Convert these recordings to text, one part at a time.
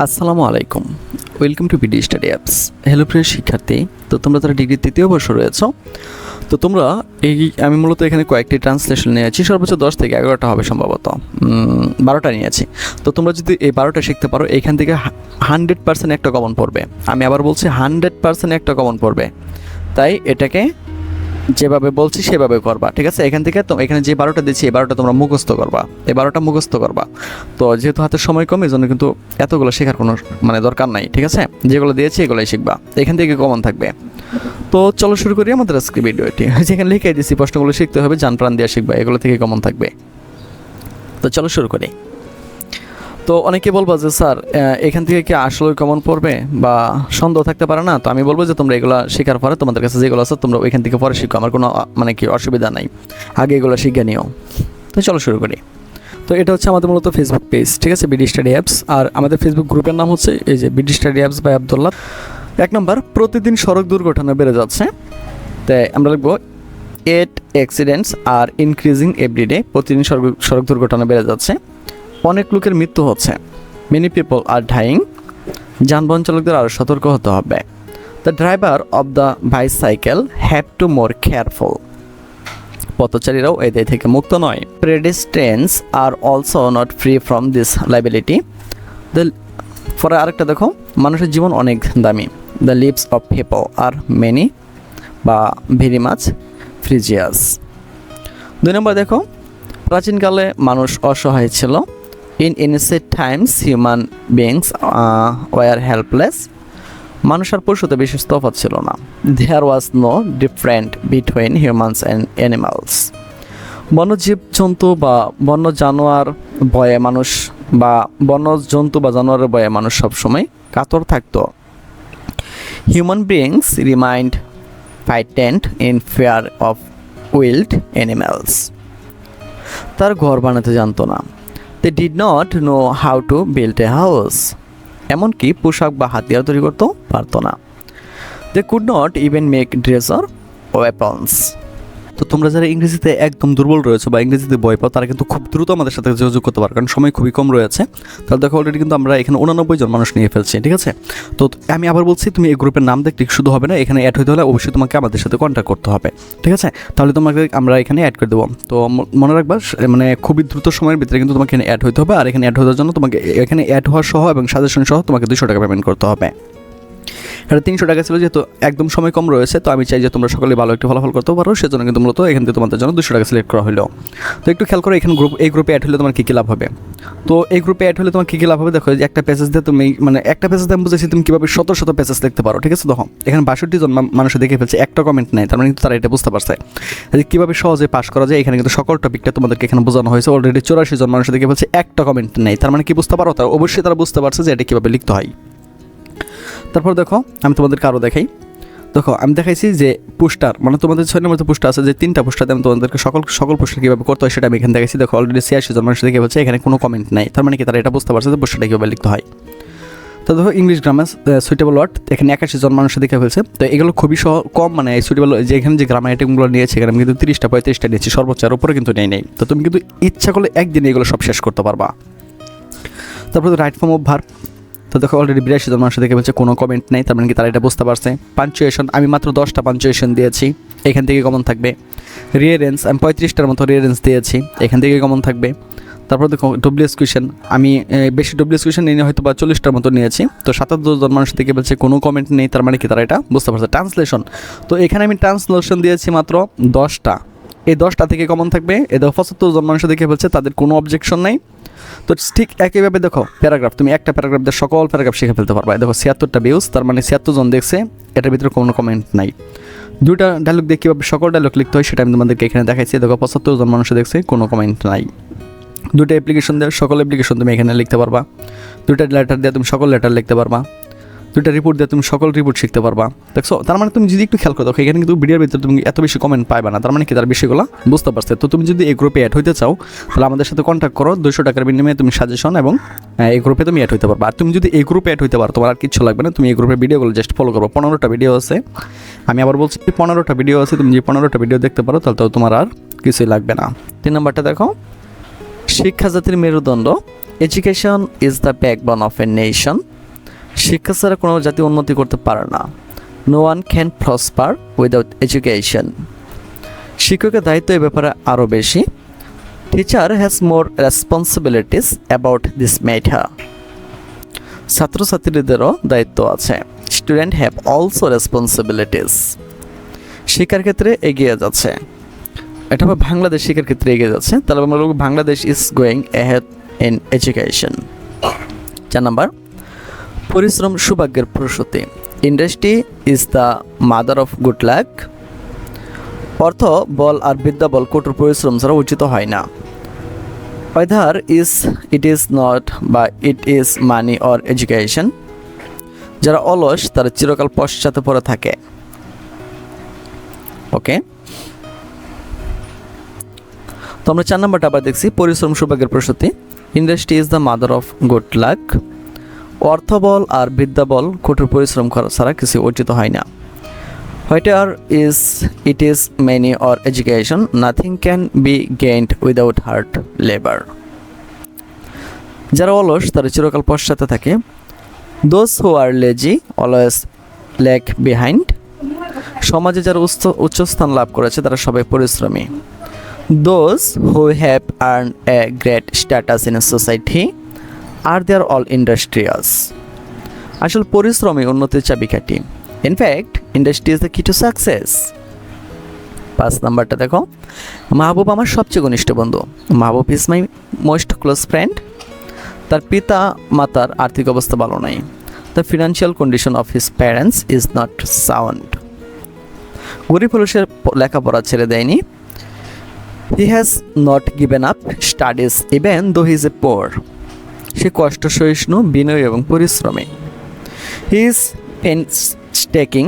আসসালামু আলাইকুম। Welcome to BD study apps hello প্রিয় শিক্ষার্থী, তো তোমরা তারা ডিগ্রির তৃতীয় বর্ষ রয়েছো, তো তোমরা এই আমি মূলত এখানে কয়েকটি ট্রান্সলেশন নিয়েছি সর্বোচ্চ দশ থেকে এগারোটা হবে সম্ভবত। বারোটা নিয়েছি তো তোমরা যদি এই বারোটা শিখতে পারো, এখান থেকে হান্ড্রেড পার্সেন্ট একটা কমন পড়বে। আমি আবার বলছি হান্ড্রেড পার্সেন্ট একটা কমন পড়বে। তাই এটাকে যেভাবে বলছি, সেভাবে করবা, ঠিক আছে? এখান থেকে তো, এখানে যে বারোটা দিচ্ছি, এই বারোটা তোমরা মুখস্থ করবা। এই বারোটা মুখস্থ করবা। তো যেহেতু হাতে সময় কম জন্য কিন্তু এতগুলো শেখার কোনো মানে দরকার নাই, ঠিক আছে? যেগুলো দিয়েছি, এগুলোই শিখবা। এখান থেকে কমন থাকবে। তো চলো শুরু করি আমাদের আজকে ভিডিওটি। যেখানে লিখে দিচ্ছি প্রশ্নগুলো শিখতে হবে জান প্রাণ দিয়ে শিখবা, এগুলো থেকে কমন থাকবে। তো চলো শুরু করি। তো অনেকে বলব যে, স্যার এখান থেকে কি আসলে কমন পড়বে বা সন্দেহ থাকতে পারে না? তো আমি বলব যে, তোমরা এগুলো শেখার পরে, তোমাদের কাছে যেগুলো আছে, তোমরা ওইখান থেকে পরে শিখো। আমার কোনো মানে কি অসুবিধা নাই। আগে এগুলো শিখে নিও। তো চলো শুরু করি। তো এটা হচ্ছে আমাদের মূলত ফেসবুক পেজ ঠিক আছে? বিডি স্টাডি অ্যাপস আর আমাদের ফেসবুক গ্রুপের নাম হচ্ছে এই যে BD study apps by Abdullah এক নম্বর, প্রতিদিন সড়ক দুর্ঘটনা বেড়ে যাচ্ছে। তাই আমরা লিখব at accidents are increasing everyday প্রতিদিন সড়ক সড়ক দুর্ঘটনা বেড়ে যাচ্ছে। অনেক লোকের মৃত্যু হচ্ছে। মেনি পিপল আর ডাইং যানবাহন চালকদের আরও সতর্ক হতে হবে। The driver of the bicycle have to more careful পথচারীরাও এই দায় থেকে মুক্ত নয়। Pedestrians are also not free from this liability the পরে আরেকটা দেখো, মানুষের জীবন অনেক দামি। The lives of people are many বা ভেরি মাছ ফ্রিজিয়াস দুই নম্বর দেখো, প্রাচীনকালে মানুষ অসহায় ছিল। In ancient times human beings were helpless মানুষ আর পশুতে বিশেষ তফাৎ ছিল না। There was no different between humans and animals বন্যজীব জন্তু বা বন্য জানোয়ার ভয়ে মানুষ বা বন্য জন্তু বা জানোয়ারের ভয়ে মানুষ সবসময় কাতর থাকত। Human beings remained frightened in fear of wild animals তার ঘর বানাতে জানতো না। They did not know how to build a house এমনকি পোশাক বা হাতিয়ার তৈরি করতেও পারতো না। They could not even make dress or weapons তো তোমরা যারা ইংরেজিতে একদম দুর্বল রয়েছে বা ইংরেজিতে বই পাও, তারা কিন্তু খুব দ্রুত আমাদের সাথে যোগাযোগ করতে পারো, কারণ সময় খুবই কম রয়েছে। তাহলে দেখো অলরেডি কিন্তু আমরা এখানে উনানব্বই জন মানুষ নিয়ে ফেলছি, ঠিক আছে? তো আমি আবার বলছি, তুমি এই গ্রুপের নাম দেখলে শুধু হবে না, এখানে অ্যাড হতে হলে অবশ্যই তোমাকে আমাদের সাথে কন্ট্যাক্ট করতে হবে, ঠিক আছে? তাহলে তোমাকে আমরা এখানে অ্যাড করে দেবো। তো মনে রাখবা মানে খুবই দ্রুত সময়ের ভিতরে কিন্তু তোমাকে এখানে অ্যাড হতে হবে, আর এখানে অ্যাড হওয়ার জন্য তোমাকে এখানে অ্যাড হওয়া সহ এবং সাজেশন সহ তোমাকে দুশো টাকা পেমেন্ট করতে হবে। এটা তিনশো টাকা ছিল, যেহেতু একদম সময় কম রয়েছে, তো আমি চাই যে তোমরা সকলে ভালো একটি ফলাফল করতে পারো। সেজন্য কিন্তু মূলত এখান থেকে তোমাদের জন্য দুশো টাকা সিলেক্ট করা হলো। তো একটু খেয়াল করো, এখানে গ্রুপ এই গ্রুপে অ্যাড হলে তোমার কী কী লাভ হবে? তো এই গ্রুপে অ্যাড হলে তোমার কী কী লাভ হবে? দেখো যে একটা প্যাসেজ দিয়ে তুমি মানে একটা প্যাসেজ দিয়ে বুঝেছি তুমি কীভাবে শত শত প্যাসেজ লিখতে পারো, ঠিক আছে? দেখো, এখানে বাষট্টি জন মানুষ দেখে ফেলছে, একটা কমেন্ট নেই, তার মানে কিন্তু তারা এটা বুঝতে পারছে। যে কীভাবে সহজে পাস করা যায়, এখানে কিন্তু সকল টপিকটা তোমাদেরকে এখানে বোঝানো হয়েছে। অলরেডি চৌরাশি জন মানুষ দেখে ফেলছে, একটা কমেন্ট নেই, তার মানে কি বুঝতে পারো? তার অবশ্যই তারা বুঝতে পারছে যে এটা কীভাবে লিখতে হয়। তারপর দেখো, আমি তোমাদেরকে আরও দেখাই। দেখো, আমি দেখাইছি যে পোস্টার মানে তোমাদের ছয় নম্বর পোস্টার আছে, যে তিনটা পোস্টার আমি তোমাদেরকে সকল সকল পোস্টার কীভাবে করতে হয় সেটা আমি এখানে দেখাইছি। দেখো অলরেডি ছিয়াশি জন মানুষ দেখে বলছে এখানে কোনো কমেন্ট নাই। তার মানে কি, তারা এটা বুঝতে পারছে যে পোস্টারটা কীভাবে লিখতে হয়। তো দেখো ইংলিশ গ্রামার সুইটেবল ওয়ার্ড এখানে একাশি জন মানুষ দেখে ফেলছে। তো এগুলো খুবই সহ, কম মানে সুইটেবল যে এখানে যে গ্রামার আইটেমগুলো নিয়েছে এখানে আমি কিন্তু তিরিশটা, পঁয়ত্রিশটা নিয়েছি, সর্বোচ্চ আর উপরে কিন্তু নেই নেই। তো তুমি কিন্তু ইচ্ছা করলে একদিনে এগুলো সব শেষ করতে পারবা। তারপরে রাইট ফর্ম অফ ভার্ব তো দেখো অলরেডি বিরাশি জন মানুষ দেখে বলছে কোনো কমেন্ট নেই, তার মানে কি তারা এটা বুঝতে পারছে। পাঞ্চুয়েশন আমি মাত্র দশটা পাঞ্চুয়েশন দিয়েছি, এখান থেকে কমন থাকবে। রিয়ারেন্স আমি পঁয়ত্রিশটার মতো রিয়ারেন্স দিয়েছি, এখান থেকে কমন থাকবে। তারপর দেখো ডব্লিউএস কুয়েশন আমি বেশি ডব্লিউএস কুয়েশন নিয়ে হয়তো বা চল্লিশটার মতো নিয়েছি, তো সাতাত্তর জন মানুষ থেকে বলছে কোনো কমেন্ট নেই, তার মানে কি তারা এটা বুঝতে পারছে। ট্রান্সলেশন তো এখানে আমি ট্রান্সলেশন দিয়েছি মাত্র দশটা। এই দশটা থেকে কমন থাকবে এ দেখো পঁচাত্তর জন মানুষ দেখে বলছে তাদের কোনো অবজেকশন নাই। তো ঠিক একইভাবে দেখো প্যারাগ্রাফ তুমি একটা প্যারাগ্রাফ দিয়ে সকল প্যারাগ্রাফ শিখে ফেলতে পারবা। দেখো, ছিয়াত্তরটা ভিউজ তার মানে ছিয়াত্তর জন দেখছে, এটার ভিতরে কোনো কমেন্ট নাই। দুটা ডায়লগ দিয়ে কীভাবে সকল ডায়লগ লিখতে হয়, সেটা আমি তোমাদেরকে এখানে দেখাইছি। দেখো, পঁচাত্তর জন মানুষ দেখছে, কোনো কমেন্ট নাই। দুটো অ্যাপ্লিকেশন দিয়ে, সকল অ্যাপ্লিকেশন তুমি এখানে লিখতে পারবা। দুটা লেটার দিয়ে তুমি সকল লেটার লিখতে পারবা। দুইটা রিপোর্ট দিয়ে তুমি সকল রিপোর্ট শিখতে পারবা। দেখছ? তার মানে তুমি যদি একটু খেয়াল করো দেখো, এখানে কিন্তু ভিডিওর ভিতরে তুমি এত বেশি কমেন্ট পাইবা না। তার মানে কি? তার বিষয়গুলো বুঝতে পারছে। তো তুমি যদি এই গ্রুপে অ্যাড হইতে চাও, তাহলে আমাদের সাথে কন্ট্যাক্ট করো। দুশো টাকার বিনিময়ে তুমি সাজেশন এবং এই গ্রুপে তুমি অ্যাড হইতে পারবা। আর তুমি যদি এই গ্রুপে অ্যাড হইতে পারো, তোমার আর কিছু লাগবে না। তুমি এই গ্রুপের ভিডিওগুলো জাস্ট ফলো করো পনেরোটা ভিডিও আছে। আমি আবার বলছি, পনেরোটা ভিডিও আছে। তুমি যে পনেরোটা ভিডিও দেখতে পারো, তাহলে তো তোমার আর কিছুই লাগবে না। তিন নম্বরটা দেখো। শিক্ষা জাতির মেরুদণ্ড। Education is the backbone of a nation শিক্ষা ছাড়া কোনো জাতি উন্নতি করতে পারে না। No one can prosper without education শিক্ষকের দায়িত্ব এ ব্যাপারে আরও বেশি। Teacher has more responsibilities about this matter ছাত্রছাত্রীদেরও দায়িত্ব আছে। স্টুডেন্ট হ্যাভ অলসো রেসপন্সিবিলিটিস শিক্ষার ক্ষেত্রে এগিয়ে যাচ্ছে। এটা হবে বাংলাদেশ শিক্ষার ক্ষেত্রে এগিয়ে যাচ্ছে। তাহলে আমরা Bangladesh is going ahead in education চার নাম্বার পরিশ্রম সৌভাগ্যের প্রসূতি। Industry is the mother of good luck অর্থ, বল আর বিদ্যা বল কঠোর পরিশ্রম ছাড়া উচিত হয় না। Whether is it is not বা it is money or education যারা অলস, তারা চিরকাল পশ্চাতে পড়ে থাকে। ওকে তো আমরা চার নম্বরটা আবার দেখছি, পরিশ্রম সৌভাগ্যের প্রসূতি। Industry is the mother of good luck অর্থবল আর বিদ্যাবল কঠোর পরিশ্রম করা ছাড়া কিছু অর্জিত হয় না। Whether is it is money or education nothing can be gained without hard labour যারা অলস, তারা চিরকাল পশ্চাতে থাকে। Those who are lazy always lag behind সমাজে যারা উচ্চ, উচ্চস্থান লাভ করেছে, তারা সবাই পরিশ্রমী। Those who have earn a great status in society are they are all industrious আসল পরিশ্রমী উন্নতির চাবিকাঠি। In fact industry is the key to success পাঁচ নাম্বারটা দেখো। মাহবুব আমার সবচেয়ে ঘনিষ্ঠ বন্ধু। Mahbub is my most close friend তার পিতা মাতার আর্থিক অবস্থা ভালো নাই। The financial condition of his parents is not sound গরিব হলো লেখাপড়া ছেড়ে দেয়নি। He has not given up studies even though he is এ পোর সে কষ্ট, সহিষ্ণু, বিনয় এবং পরিশ্রমী। He is taking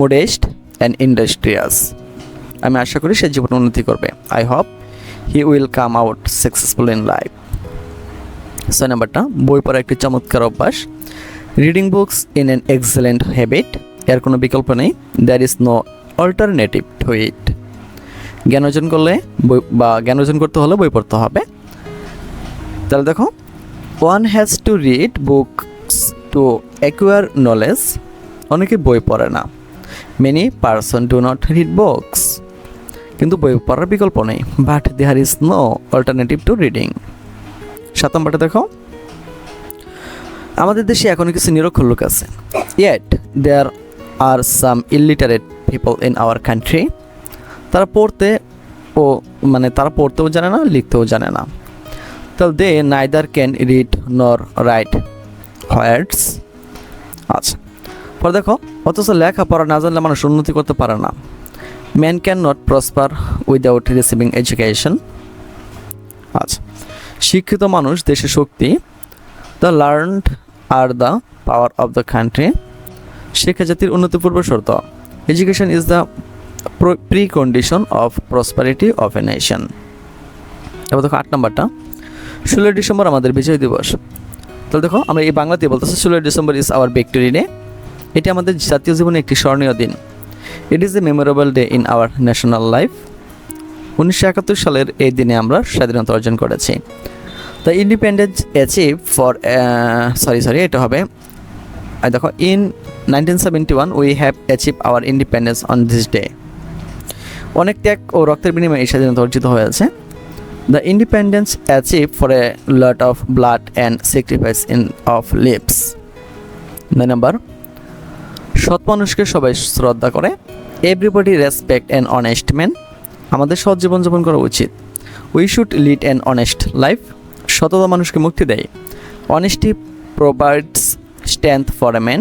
modest and industrious আমি আশা করি সে জীবন উন্নতি করবে। I hope he will come out successful in life ছয় নাম্বারটা বই পড়া একটি চমৎকার অভ্যাস। Reading books in an excellent habit এর কোনো বিকল্প নেই। There is no alternative to it জ্ঞান অর্জন করলে বই বা জ্ঞান অর্জন করতে হলে বই পড়তে হবে। তাহলে দেখো one has to read books to acquire knowledge অনেকে বই পড়ে না। Many person do not read books কিন্তু বই পড়ার বিকল্প নেই। But there is no alternative to reading সাত নম্বরটা দেখো। আমাদের দেশে এখনও কিছু নিরক্ষর লোক আছে। Yet there are some illiterate people in our country তারা পড়তে ও মানে তারা পড়তেও জানে না, লিখতেও জানে না। তাহলে they neither can read nor write words আচ্ছা। পরে দেখো, অথচ লেখাপড়া না জানলে মানুষ উন্নতি করতে পারে না। Man can not prosper without receiving education আচ্ছা। শিক্ষিত মানুষ দেশের শক্তি the learned are the power of the country শিক্ষা জাতির উন্নতি পূর্ব শর্ত education is the precondition of prosperity of a nation এবার দেখো আট নম্বরটা। ষোলোই ডিসেম্বর আমাদের বিজয় দিবস। তাহলে দেখো, আমরা এই বাংলাতে বলতেছি, ষোলোই December is our victory day এটি আমাদের জাতীয় জীবনে একটি স্মরণীয় দিন। It is a memorable day in our national life উনিশশো একাত্তর সালের এই দিনে আমরা স্বাধীনতা অর্জন করেছি। The independence achieve for sorry sorry এটা হবে। দেখো in nineteen seventy one we have achieve our independence on this day অনেক ত্যাগ ও রক্তের বিনিময়ে এই স্বাধীনতা অর্জিত হয়েছে। The independence achieve for a lot of blood and sacrifice in of lips নয় নাম্বার সৎ মানুষকে সবাই শ্রদ্ধা করে। Everybody respect and honest man আমাদের সৎ জীবনযাপন করা উচিত। We should lead an honest life সততা মানুষকে মুক্তি দেয়। Honesty provides strength for a man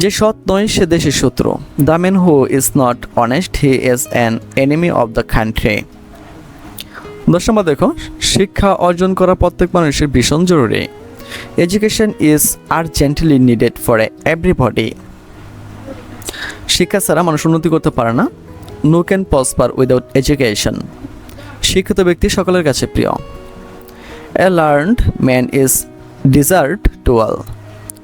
যে সৎ নয়, সে দেশের শত্রু। The man who is not honest he is an enemy of the country দশ নম্বর দেখো, শিক্ষা অর্জন করা প্রত্যেক মানুষের ভীষণ জরুরি। Education is urgently needed for everybody শিক্ষা ছাড়া মানুষ উন্নতি করতে পারে না। No can prosper without education শিক্ষিত ব্যক্তি সকলের কাছে প্রিয়। A learned man is desert to all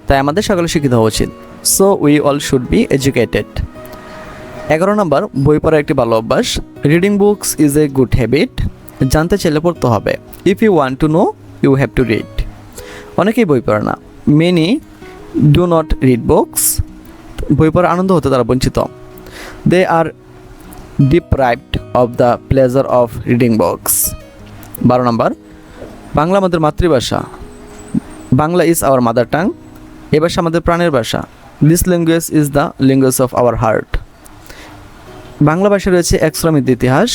তাই আমাদের সকলে শিক্ষিত হওয়া উচিত। So we all should be educated এগারো নম্বর, বই পড়া একটি ভালো অভ্যাস। Reading books is a good habit জানতে চাইলে পড়তে হবে। If you want to know you have to read অনেকেই বই পড়ে না। Many do not read books বই পড়ার আনন্দ হতে তারা বঞ্চিত। They are deprived of the pleasure of reading books বারো নম্বর, বাংলা আমাদের মাতৃভাষা। Bangla is our mother tongue এ ভাষা আমাদের প্রাণের ভাষা। This language is the language of our heart Bangla ভাষা রয়েছে এক সমৃদ্ধ ইতিহাস।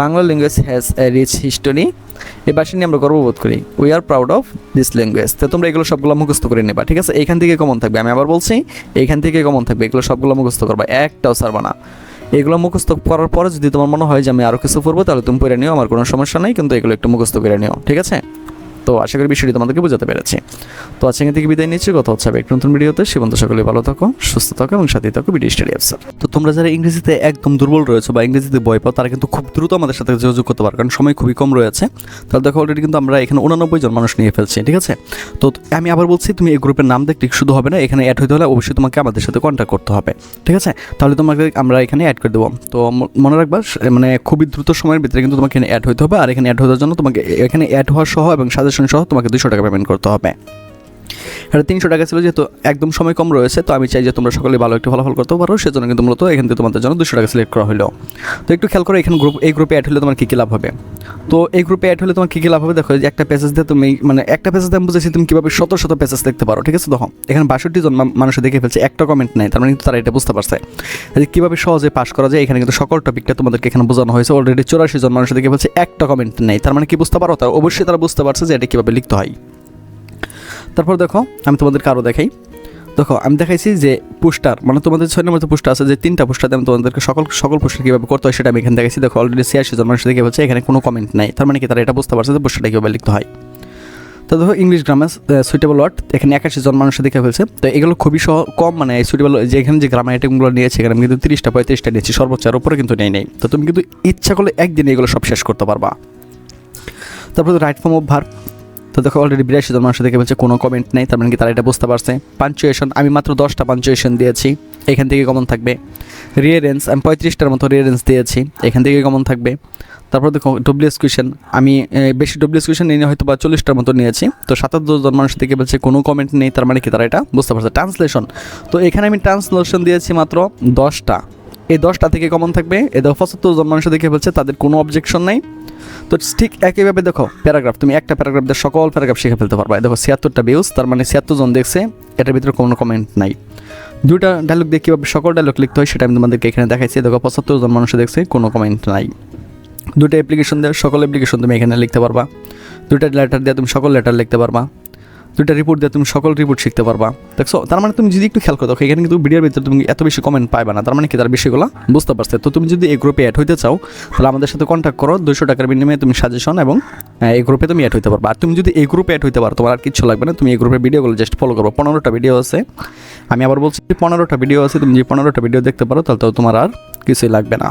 Bangla language has a rich history এই ভাষা নিয়ে আমরা গর্ববোধ করি। We are proud of this language তো তোমরা এগুলো সবগুলো মুখস্থ করে নেবা, ঠিক আছে? এখান থেকে কমন থাকবে। আমি আবার বলছি, এখান থেকে কমন থাকবে। এগুলো সবগুলো মুখস্থ করবা। একটাও সারবা না। এগুলো মুখস্থ করার পরে যদি তোমার মনে হয় যে আমি আরও কিছু পড়ব, তাহলে তুমি পড়ে নিও, আমার কোনো সমস্যা নেই, কিন্তু এগুলো একটু মুখস্থ করে নিও, ঠিক আছে? তো আশা করি বিষয়টি তোমাদেরকে বোঝাতে পেরেছি। তো আজকে এখান থেকে বিদায় নিচ্ছি। কথা হচ্ছে হবে এক নতুন ভিডিওতে। সে সকলে ভালো থাকো, সুস্থ থাকো এবং সাথে থাকো ভিডিও স্টাডি অ্যাপসার তো তোমরা যারা ইংরেজিতে একদম দুর্বল রয়েছে বা ইংরেজিতে ভয় পাও, তারা কিন্তু খুব দ্রুত আমাদের সাথে যোগাযোগ করতে পারো, কারণ সময় খুবই কম রয়েছে। তাহলে দেখো অলরেডি কিন্তু আমরা এখানে উনানব্বই জন মানুষ নিয়ে ফেলছি, ঠিক আছে? তো আমি আবার বলছি, তুমি এই গ্রুপের নাম দেখতে শুধু হবে না, এখানে অ্যাড হতে হলে অবশ্যই তোমাকে আমাদের সাথে কন্ট্যাক্ট করতে হবে, ঠিক আছে? তাহলে তোমাকে আমরা এখানে অ্যাড করে দেবো। তো মনে রাখবা মানে খুবই দ্রুত সময়ের ভিতরে কিন্তু তোমাকে এখানে অ্যাড হতে হবে, আর এখানে অ্যাড হওয়ার জন্য তোমাকে এখানে অ্যাড হওয়া সহ এবং সাজেশন সহ তোমাকে দুশো টাকা পেমেন্ট করতে হবে। এটা তিনশো টাকা ছিল, যেহেতু একদম সময় কম রয়েছে, তো আমি চাই যে তোমরা সকলে ভালো একটু ফলাফল করতে পারো, সেজন্য কিন্তু মূলত এখান থেকে তোমাদের জন্য দুশো টাকা সিলেক্ট করা হলো। তো একটু খেয়াল করো, এখানে গ্রুপ এই গ্রুপে অ্যাড হলে তোমার কী কী লাভ হবে? তো এই গ্রুপে অ্যাড হলে তোমার কী কী লাভ হবে? দেখো যে একটা প্যাসেজ দিয়ে তুমি মানে একটা প্যাসেজ দিয়ে বুঝেছি তুমি কীভাবে শত শত প্যাসেজ দেখতে পারো, ঠিক আছে? দেখো, এখানে বাষট্টি জন মানুষ দেখে ফেলছে, একটা কমেন্ট নেই, তার মানে কিন্তু তারা এটা বুঝতে পারছে। যে কীভাবে সহজে পাস করা যায়, এখানে কিন্তু সকল টপিকটা তোমাদেরকে এখানে বোঝানো হয়েছে অলরেডি চৌরাশি জন মানুষ দেখে ফেলছে, একটা কমেন্ট নেই, তার মানে কি বুঝতে পারো? তারা অবশ্যই তারা বুঝতে পারছে যে এটা কীভাবে লিখতে হয়। তারপর দেখো, আমি তোমাদেরকে আরও দেখাই। দেখো, আমি দেখাইছি যে পোস্টার মানে তোমাদের ছয় নম্বর পোস্টার আছে যে তিনটা পোস্টার আমি তোমাদেরকে সকল সকল পোস্টার কীভাবে করতে হয় সেটা আমি এখানে দেখাইছি। দেখো অলরেডি ছিয়াশি জন মানুষ দেখে বলছে এখানে কোনো কমেন্ট নাই। তার মানে কি, তারা এটা বুঝতে পারছে যে পোস্টারটা কীভাবে লিখতে হয়। তো দেখো ইংলিশ গ্রামার সুইটেবল ওয়ার্ড এখানে একাশি জন মানুষের দেখে ফেলছে। তো এগুলো খুবই সহ, কম মানে সুইটেবল যে এখানে যে গ্রামার আইটেমগুলো নিয়েছে এখানে আমি কিন্তু তিরিশটা, পঁয়ত্রিশটা নিয়েছি, সর্বোচ্চ আর উপরে কিন্তু নেই নেই। তো তুমি কিন্তু ইচ্ছা করলে একদিনে এগুলো সব শেষ করতে পারবা। তারপর রাইট ফর্ম অফ ভার তো দেখো অলরেডি বিরাশি জন মানুষ দেখে বলছে কোনো কমেন্ট নেই, তার মানে কি তারা এটা বুঝতে পারছে। পাঞ্চুয়েশন আমি মাত্র দশটা পাঞ্চুয়েশন দিয়েছি, এখান থেকে কমন থাকবে। রিয়ারেন্স আমি পঁয়ত্রিশটার মতো রিয়ারেন্স দিয়েছি, এখান থেকে কমন থাকবে। তারপর দেখো ডব্লিউএস কুয়েশন আমি বেশি ডব্লিউএস কুয়েশন নিয়ে হয়তো বা চল্লিশটার মতো নিয়েছি। তো সাতাত্তর জন মানুষ থেকে বলছে কোনো কমেন্ট নেই, তার মানে কি তারা এটা বুঝতে পারছে। ট্রান্সলেশন তো এখানে আমি ট্রান্সলেশন দিয়েছি মাত্র দশটা। এই দশটা থেকে কমন থাকবে। এ দেখো পঁচাত্তর জন মানুষ দেখে বলছে তাদের কোনো অবজেকশন নেই। তো ঠিক একইভাবে দেখো, প্যারাগ্রাফ, তুমি একটা প্যারাগ্রাফ দিয়ে সকল প্যারাগ্রাফ শিখে ফেলতে পারবা। দেখো, ছিয়াত্তরটা ভিউজ তার মানে ছিয়াত্তর জন দেখছে, এটার ভিতরে কোনো কমেন্ট নাই। দুটা ডায়লগ দিয়ে কীভাবে সকল ডায়লগ লিখতে হয় সেটা আমি তোমাদেরকে এখানে দেখাইছি। দেখো, পঁচাত্তর জন মানুষ দেখছে, কোনো কমেন্ট নাই। দুটো অ্যাপ্লিকেশন দিয়ে সকল অ্যাপ্লিকেশন তুমি এখানে লিখতে পারবা। দুটো লেটার দিয়ে তুমি সকল লেটার লিখতে পারবা। দুইটা রিপোর্ট দিয়ে তুমি সকল রিপোর্ট শিখতে পারবা। দেখছ? তার মানে তুমি যদি একটু খেয়াল করো এখানে কিন্তু ভিডিওর ভিতরে তুমি এত বেশি কমেন্ট পাইবা না। তার মানে কি? তার বিষয়গুলো বুঝতে পারছে। তো তুমি যদি এই গ্রুপে অ্যাড হইতে চাও, তাহলে আমাদের সাথে কন্ট্যাক্ট করো। দুশো টাকার বিনিময়ে তুমি সাজেশন এবং এই গ্রুপে তুমি অ্যাড হইতে পারবা। আর তুমি যদি এই গ্রুপে অ্যাড হইতে পারো, তোমার আর কিছু লাগবে না। তুমি এই গ্রুপের ভিডিওগুলো জাস্ট ফলো করো পনেরোটা ভিডিও আছে। আমি আবার বলছি পনেরোটা ভিডিও আছে। তুমি যে পনেরোটা ভিডিও দেখতে পারো, তাহলে তো তোমার আর কিছুই লাগবে না।